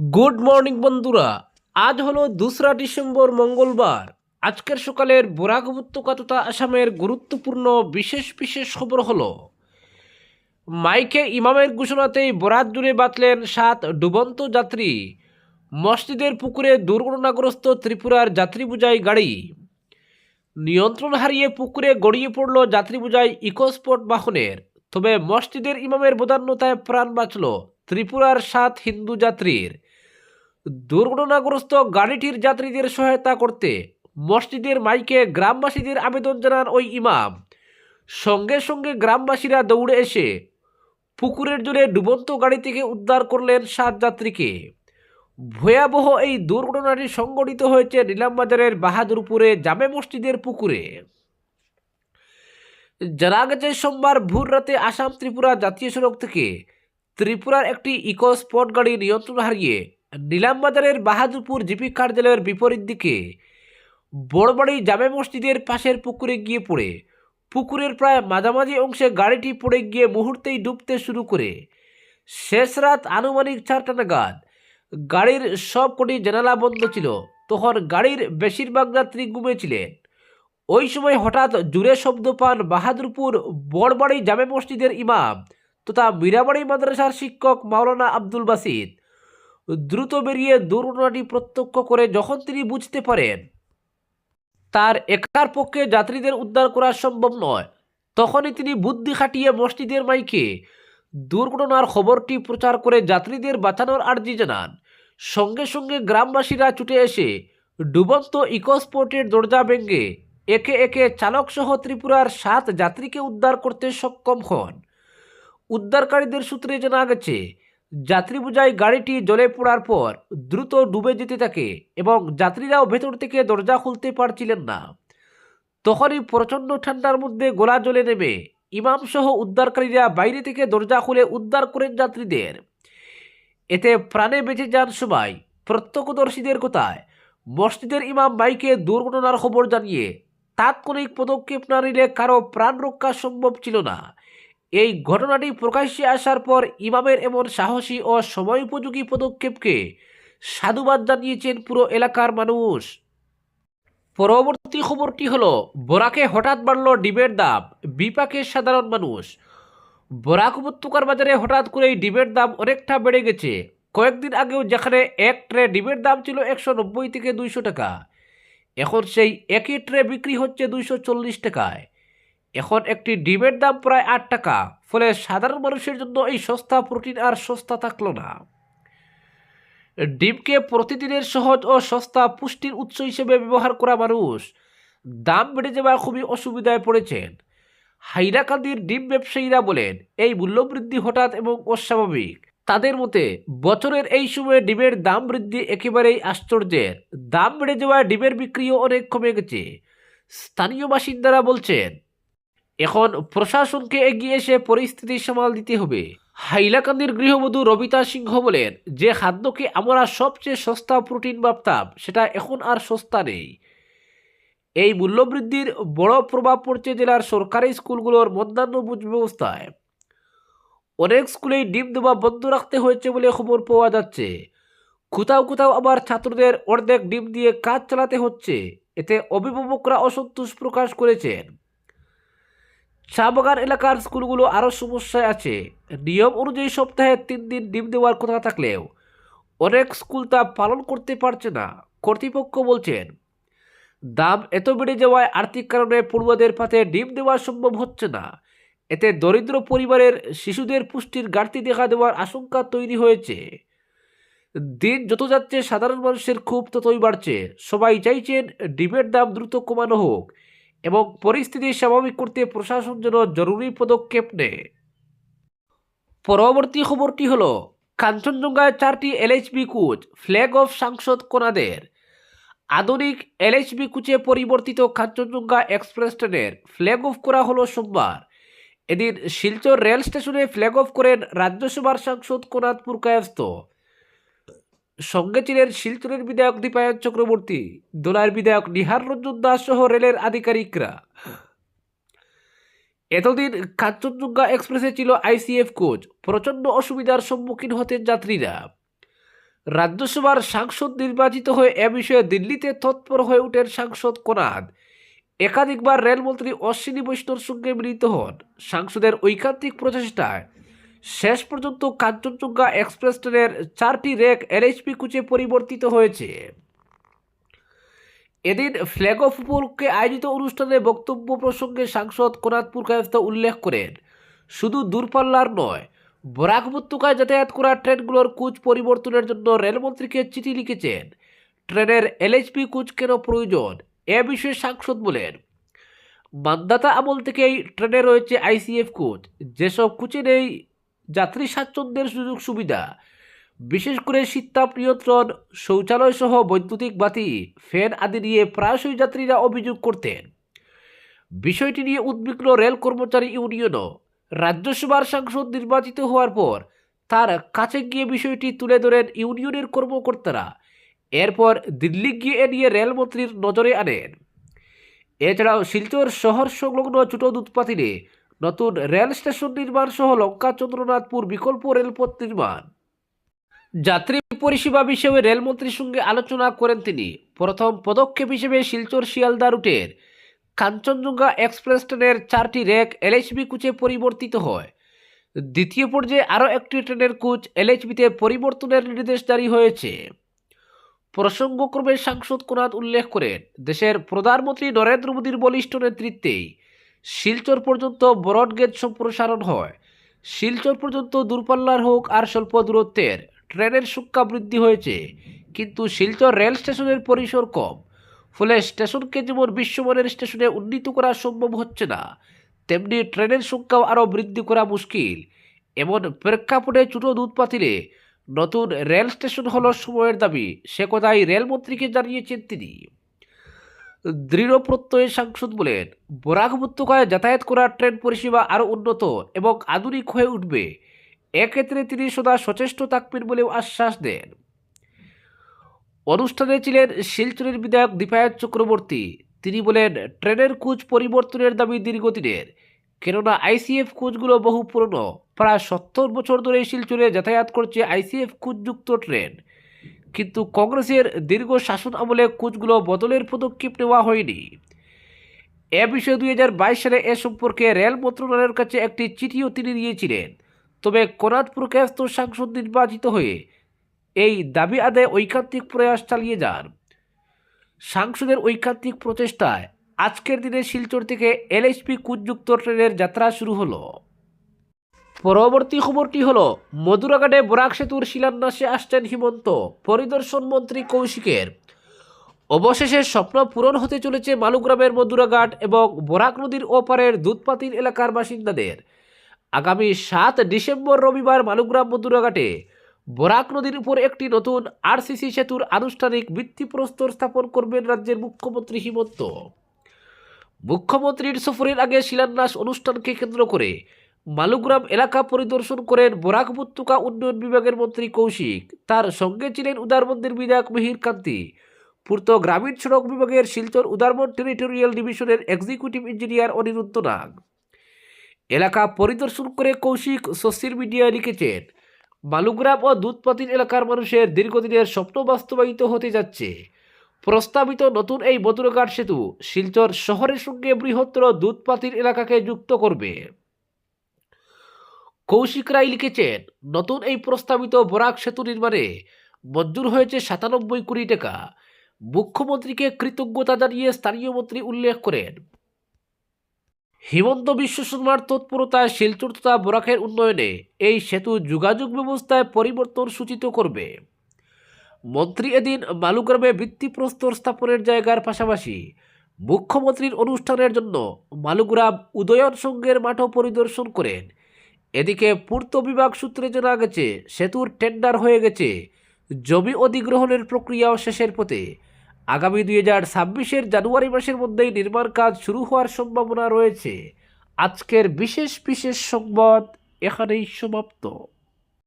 Good morning বন্ধুরা। আজ হলো দোসরা ডিসেম্বর, মঙ্গলবার। আজকের সকালের বরাক উপত্যকা তথা আসামের গুরুত্বপূর্ণ বিশেষ বিশেষ খবর হলো, মাইকে ইমামের ঘোষণাতেই বরাত জুড়ে বাঁচলেন সাত ডুবন্ত যাত্রী। মসজিদের পুকুরে দুর্ঘটনাগ্রস্ত ত্রিপুরার যাত্রী গাড়ি। নিয়ন্ত্রণ হারিয়ে পুকুরে গড়িয়ে পড়ল যাত্রী বোঝাই ইকোস্পট বাহনের। তবে মসজিদের ইমামের বদান্যতায় প্রাণ বাঁচল ত্রিপুরার সাত হিন্দু যাত্রীর। দুর্ঘটনাগ্রস্ত গাড়িটির যাত্রীদের সহায়তা করতে মসজিদের মাইকে গ্রামবাসীদের আবেদন জানান ওই ইমাম। সঙ্গে সঙ্গে গ্রামবাসীরা দৌড়ে এসে পুকুরের জলে ডুবন্ত গাড়ি থেকে উদ্ধার করলেন সাত যাত্রীকে। ভয়াবহ এই দুর্ঘটনাটি সংঘটিত হয়েছে নিলামবাজারের বাহাদুরপুরে জামে মসজিদের পুকুরে। জানা গেছে, সোমবার ভোর রাতে আসাম ত্রিপুরা জাতীয় সড়ক থেকে ত্রিপুরার একটি ইকো স্পট গাড়ি নিয়ন্ত্রণ হারিয়ে নিলামবাজারের বাহাদুরপুর জিপি কার্যালয়ের বিপরীত দিকে বড়বাড়ি জামে মসজিদের পাশের পুকুরে গিয়ে পড়ে। পুকুরের প্রায় মাঝামাঝি অংশে গাড়িটি পড়ে গিয়ে মুহূর্তেই ডুবতে শুরু করে। শেষ রাত আনুমানিক চারটা নাগাদ গাড়ির সব কটি জানালা বন্ধ ছিল। তখন গাড়ির বেশিরভাগ যাত্রী ঘুমিয়েছিলেন ওই সময় হঠাৎ জুড়ে শব্দ পান বাহাদুরপুর বড়বাড়ি জামে মসজিদের ইমাম তথা মীরাবাড়ি মাদ্রাসার শিক্ষক মাওলানা আব্দুল বাসিদ। দ্রুত বেরিয়ে দুর্ঘটনাটি প্রত্যক্ষ করে যখন তিনি বুঝতে পারেন তার একার পক্ষে যাত্রীদের উদ্ধার করা সম্ভব নয়, তখনই তিনি বুদ্ধি খাটিয়ে মসজিদের মাইকে দুর্ঘটনার খবরটি প্রচার করে যাত্রীদের বাঁচানোর আর্জি জানান। সঙ্গে সঙ্গে গ্রামবাসীরা ছুটে এসে ডুবন্ত ইকোস্পোর্টের দরজা ভেঙে একে একে চালকসহ ত্রিপুরার সাত যাত্রীকে উদ্ধার করতে সক্ষম হন। উদ্ধারকারীদের সূত্রে জানা গেছে যাত্রী বোঝাই গাড়িটি জলে পড়ার পর দ্রুত ডুবে যেতে থাকে এবং যাত্রীরাও ভেতর থেকে দরজা খুলতে পারছিলেন না। তখনই প্রচণ্ড ঠান্ডার মধ্যে গোলা জলে নেমে ইমাম সহ উদ্ধারকারীরা বাইরে থেকে দরজা খুলে উদ্ধার করেন যাত্রীদের। এতে প্রাণে বেঁচে যান সবাই। প্রত্যক্ষদর্শীদের কথায়, মসজিদের ইমাম বাইকে দুর্ঘটনার খবর জানিয়ে তাৎক্ষণিক পদক্ষেপ না নিলে কারও প্রাণ রক্ষা সম্ভব ছিল না। এই ঘটনাটি প্রকাশ্যে আসার পর ইমামের এমন সাহসী ও সময়োপযোগী পদক্ষেপকে সাধুবাদ জানিয়েছেন পুরো এলাকার মানুষ। পরবর্তী খবরটি হল, বরাকে হঠাৎ বাড়ল ডিমের দাম বিপাকে সাধারণ মানুষ। বরাক উপত্যকার বাজারে হঠাৎ করে এই ডিমের দাম অনেকটা বেড়ে গেছে। কয়েকদিন আগেও যেখানে এক ট্রে ডিমের দাম ছিল একশো নব্বই থেকে দুইশো টাকা, এখন সেই একই ট্রে বিক্রি হচ্ছে দুইশো চল্লিশ টাকায়। এখন একটি ডিমের দাম প্রায় আট টাকা, ফলে সাধারণ মানুষের জন্য এই সস্তা প্রোটিন আর সস্তা থাকল না। ডিমকে প্রতিদিনের সহজ ও সস্তা পুষ্টির উৎস হিসেবে ব্যবহার করা মানুষ দাম বেড়ে যাওয়া খুবই অসুবিধায় পড়েছেন। হাইরাকান্দির ডিম ব্যবসায়ীরা বলেন, এই মূল্যবৃদ্ধি হঠাৎ এবং অস্বাভাবিক। তাদের মতে, বছরের এই সময়ে ডিমের দাম বৃদ্ধি একেবারেই আশ্চর্যের। দাম বেড়ে যাওয়ায় ডিমের বিক্রিও অনেক কমে গেছে। স্থানীয় বাসিন্দারা বলছেন এখন প্রশাসনকে এগিয়ে এসে পরিস্থিতি সামাল দিতে হবে। হাইলাকান্দির গৃহবধূ রবিতা সিংহ বলেন, যে খাদ্যকে আমরা সবচেয়ে সস্তা প্রোটিন ভাবতাম, সেটা এখন আর সস্তা নেই। এই মূল্যবৃদ্ধির বড় প্রভাব পড়ছে জেলার সরকারি স্কুলগুলোর মধ্যাহ্নভোজ ব্যবস্থায়। অনেক স্কুলেই ডিম দেওয়া বন্ধ রাখতে হয়েছে বলে খবর পাওয়া যাচ্ছে। কোথাও কোথাও আবার ছাত্রদের অর্ধেক ডিম দিয়ে কাজ চালাতে হচ্ছে। এতে অভিভাবকরা অসন্তোষ প্রকাশ করেছেন। চা বাগান এলাকার স্কুলগুলো আরও সমস্যায় আছে। নিয়ম অনুযায়ী সপ্তাহে তিন দিন ডিম দেওয়ার কথা থাকলেও অনেক স্কুল তা পালন করতে পারছে না, কর্তৃপক্ষ বলছেন। দাম এত বেড়ে যাওয়ায় আর্থিক কারণে পড়ুয়াদের পাতে ডিম দেওয়া সম্ভব হচ্ছে না। এতে দরিদ্র পরিবারের শিশুদের পুষ্টির ঘাটতি দেখা দেওয়ার আশঙ্কা তৈরি হয়েছে। দিন যত যাচ্ছে, সাধারণ মানুষের খুব ততই বাড়ছে। সবাই চাইছেন ডিমের দাম দ্রুত কমানো হোক। এবং পরিস্থিতি স্বাভাবিক করতে প্রশাসন যেন জরুরি পদক্ষেপ নেয়। পরবর্তী খবরটি হল, কাঞ্চনজঙ্ঘায় চারটি এলএইচবি কোচ, ফ্ল্যাগ অফ সাংসদ কোনাদের। আধুনিক এলএইচবি কোচে পরিবর্তিত কাঞ্চনজঙ্ঘা এক্সপ্রেস ট্রেনের ফ্ল্যাগ অফ করা হলো সোমবার। এদিন Silchar rail station flag off করেন রাজ্যসভার সাংসদ কোনাদ পুরকায়স্ত সঙ্গে ছিলেন শিলচরের বিধায়ক দীপায়ন চক্রবর্তী, দোলার বিধায়ক নিহার রঞ্জন দাস সহ রেলের আধিকারিকরা। এতদিন কাঞ্চনজঙ্ঘা এক্সপ্রেসে ছিল আইসিএফ কোচ, প্রচণ্ড অসুবিধার সম্মুখীন হতেন যাত্রীরা। রাজ্যসভার সাংসদ নির্বাচিত হয়ে এ বিষয়ে দিল্লিতে তৎপর হয়ে ওঠেন সাংসদ কোনাদ। একাধিকবার রেলমন্ত্রী অশ্বিনী বৈষ্ণবর সঙ্গে মিলিত হন। সাংসদের ঐকান্তিক প্রচেষ্টায় শেষ পর্যন্ত কাঞ্চনজঙ্ঘা এক্সপ্রেস ট্রেনের চারটি রেক এলএইচপি কুচে পরিবর্তিত হয়েছে। এদিন ফ্ল্যাগ অফ উপলক্ষে আয়োজিত অনুষ্ঠানে বক্তব্য প্রসঙ্গে সাংসদ কোনাদপুর কায়স্ত উল্লেখ করেন, শুধু দূরপাল্লার নয়, বরাক উপত্যকায় যাতায়াত করা ট্রেনগুলোর কুচ পরিবর্তনের জন্য রেলমন্ত্রীকে চিঠি লিখেছেন। ট্রেনের এলএইচপি কুচ কেন প্রয়োজন? এ বিষয়ে সাংসদ বলেন, মান্দাতা আমল থেকেই ট্রেনে রয়েছে আইসিএফ কোচ। যেসব কোচে নেই যাত্রী স্বাচ্ছন্দ্যের সুযোগ সুবিধা। বিশেষ করে শীততাপ নিয়ন্ত্রণ শৌচালয় সহ বৈদ্যুতিক বাতি, ফ্যান আদি নিয়ে প্রায়শই যাত্রীরা অভিযোগ করতেন। বিষয়টি নিয়ে উদ্বিগ্ন রেল কর্মচারী ইউনিয়নও রাজ্যসভার সাংসদ নির্বাচিত হওয়ার পর তার কাছে গিয়ে বিষয়টি তুলে ধরেন ইউনিয়নের কর্মকর্তারা। এরপর দিল্লি গিয়ে এ নিয়ে রেলমন্ত্রীর নজরে আনেন। এছাড়াও শিলচর শহর সংলগ্ন ছোট দুধপাতিলে নতুন রেল স্টেশন নির্মাণ সহ লঙ্কা চন্দ্রনাথপুর বিকল্প রেলপথ নির্মাণ। যাত্রী পরিষেবা বিষয়ে রেলমন্ত্রীর সঙ্গে আলোচনা করেন তিনি। প্রথম পদক্ষেপ হিসেবে শিলচর শিয়ালদা রুটের কাঞ্চনজঙ্ঘা এক্সপ্রেস ট্রেনের চারটি রেক এলএইচবি কুচে পরিবর্তিত হয়। দ্বিতীয় পর্যায়ে আরও একটি ট্রেনের কুচ এলএইচবিতে পরিবর্তনের নির্দেশ জারি হয়েছে। প্রসঙ্গক্রমে সাংসদ কোনাদ উল্লেখ করেন, দেশের প্রধানমন্ত্রী নরেন্দ্র মোদীর বলিষ্ঠ নেতৃত্বেই শিলচর পর্যন্ত ব্রডগেজ সম্প্রসারণ হয়। শিলচর পর্যন্ত দূরপাল্লার হোক আর স্বল্প দূরত্বের, ট্রেনের সংখ্যা বৃদ্ধি হয়েছে, কিন্তু শিলচর রেল স্টেশনের পরিসর কম। ফলে স্টেশনকে যেমন বিশ্বমানের স্টেশনে উন্নীত করা সম্ভব হচ্ছে না, তেমনি ট্রেনের সংখ্যাও আরও বৃদ্ধি করা মুশকিল। এমন প্রেক্ষাপটে ছোট দুধ পাতিলে নতুন রেল স্টেশন হল সময়ের দাবি, সে কথাই রেলমন্ত্রীকে জানিয়েছেন তিনি। দৃঢ় প্রত্যয়ে সাংসদ বলেন, বরাক উপত্যকায় যাতায়াত করা ট্রেন পরিষেবা আরও উন্নত এবং আধুনিক হয়ে উঠবে। এক্ষেত্রে তিনি সদা সচেষ্ট থাকবেন বলেও আশ্বাস দেন। অনুষ্ঠানে ছিলেন শিলচরের বিধায়ক দীপায়ত চক্রবর্তী। তিনি বলেন, ট্রেনের কোচ পরিবর্তনের দাবি দীর্ঘদিনের। কেননা আইসিএফ কোচগুলো বহু পুরনো। প্রায় সত্তর বছর ধরে শিলচরে যাতায়াত করছে আইসিএফ কোচযুক্ত ট্রেন। কিন্তু কংগ্রেসের দীর্ঘ শাসন আমলে কোচগুলো বদলের পদক্ষেপ নেওয়া হয়নি। এ বিষয়ে দুই হাজার বাইশ সালে এ সম্পর্কে রেল মন্ত্রণালয়ের কাছে একটি চিঠিও তিনি দিয়েছিলেন। তবে কোনাদপুর ক্যাস্ত সাংসদ নির্বাচিত হয়ে এই দাবি আদায়ে ঐকান্তিক প্রয়াস চালিয়ে যান। সাংসদের ঐকান্তিক প্রচেষ্টায় আজকের দিনে শিলচর থেকে এলএসপি কুচযুক্ত ট্রেনের যাত্রা শুরু হলো। পরবর্তী খবরটি হলো মধুরাঘাটে বরাক সেতুর শিলান্যাসে আসছেন হিমন্ত, পরিদর্শন মন্ত্রী কৌশিকের। অবশেষে স্বপ্ন পূরণ হতে চলেছে মালুগ্রামের মধুরাঘাট এবং বরাক নদীর ওপারের দুধপাতির এলাকার বাসিন্দাদের। আগামী সাত ডিসেম্বর রবিবার মালুগ্রাম মধুরাঘাটে বরাক নদীর উপর একটি নতুন আরসিসি সেতুর আনুষ্ঠানিক ভিত্তিপ্রস্তর স্থাপন করবেন রাজ্যের মুখ্যমন্ত্রী হিমন্ত। মুখ্যমন্ত্রীর সফরের আগে শিলান্যাস অনুষ্ঠানকে কেন্দ্র করে মালুগ্রাম এলাকা পরিদর্শন করেন বরাক উপত্যকা উন্নয়ন বিভাগের মন্ত্রী কৌশিক। তার সঙ্গে ছিলেন উদারবন্দের বিধায়ক মিহির কান্তি। পূর্ত গ্রামীণ সড়ক বিভাগের শিলচর উদারবন টেরিটোরিয়াল ডিভিশনের এক্সিকিউটিভ ইঞ্জিনিয়ার অনিরুদ্ধ নাগ। এলাকা পরিদর্শন করে কৌশিক সোশ্যাল মিডিয়ায় লিখেছেন, মালুগ্রাম ও দুধপাতির এলাকার মানুষের দীর্ঘদিনের স্বপ্ন বাস্তবায়িত হতে যাচ্ছে। প্রস্তাবিত নতুন এই মধুরঘাট সেতু শিলচর শহরের সঙ্গে বৃহত্তর দুধপাতির এলাকাকে যুক্ত করবে। কৌশিক রায় লিখেছেন, নতুন এই প্রস্তাবিত বরাক সেতু নির্মাণে মঞ্জুর হয়েছে সাতানব্বই কোটি টাকা। মুখ্যমন্ত্রীকে কৃতজ্ঞতা জানিয়ে স্থানীয় মন্ত্রী উল্লেখ করেন। হিমন্ত বিশ্ব শর্মার তৎপরতায় শিলচর তথা বরাকের উন্নয়নে এই সেতু যোগাযোগ ব্যবস্থায় পরিবর্তন সূচিত করবে। মন্ত্রী এদিন মালুগ্রামে ভিত্তিপ্রস্তর স্থাপনের জায়গার পাশাপাশি মুখ্যমন্ত্রীর অনুষ্ঠানের জন্য মালুগ্রাম উদয়ন সংঘের মাঠও পরিদর্শন করেন। এদিকে পূর্ত বিভাগ সূত্রে জানা গেছে, সেতুর টেন্ডার হয়ে গেছে। জমি অধিগ্রহণের প্রক্রিয়াও শেষের পথে। আগামী দুই হাজার ছাব্বিশের জানুয়ারি মাসের মধ্যেই নির্মাণ কাজ শুরু হওয়ার সম্ভাবনা রয়েছে। আজকের বিশেষ বিশেষ সংবাদ এখানেই সমাপ্ত।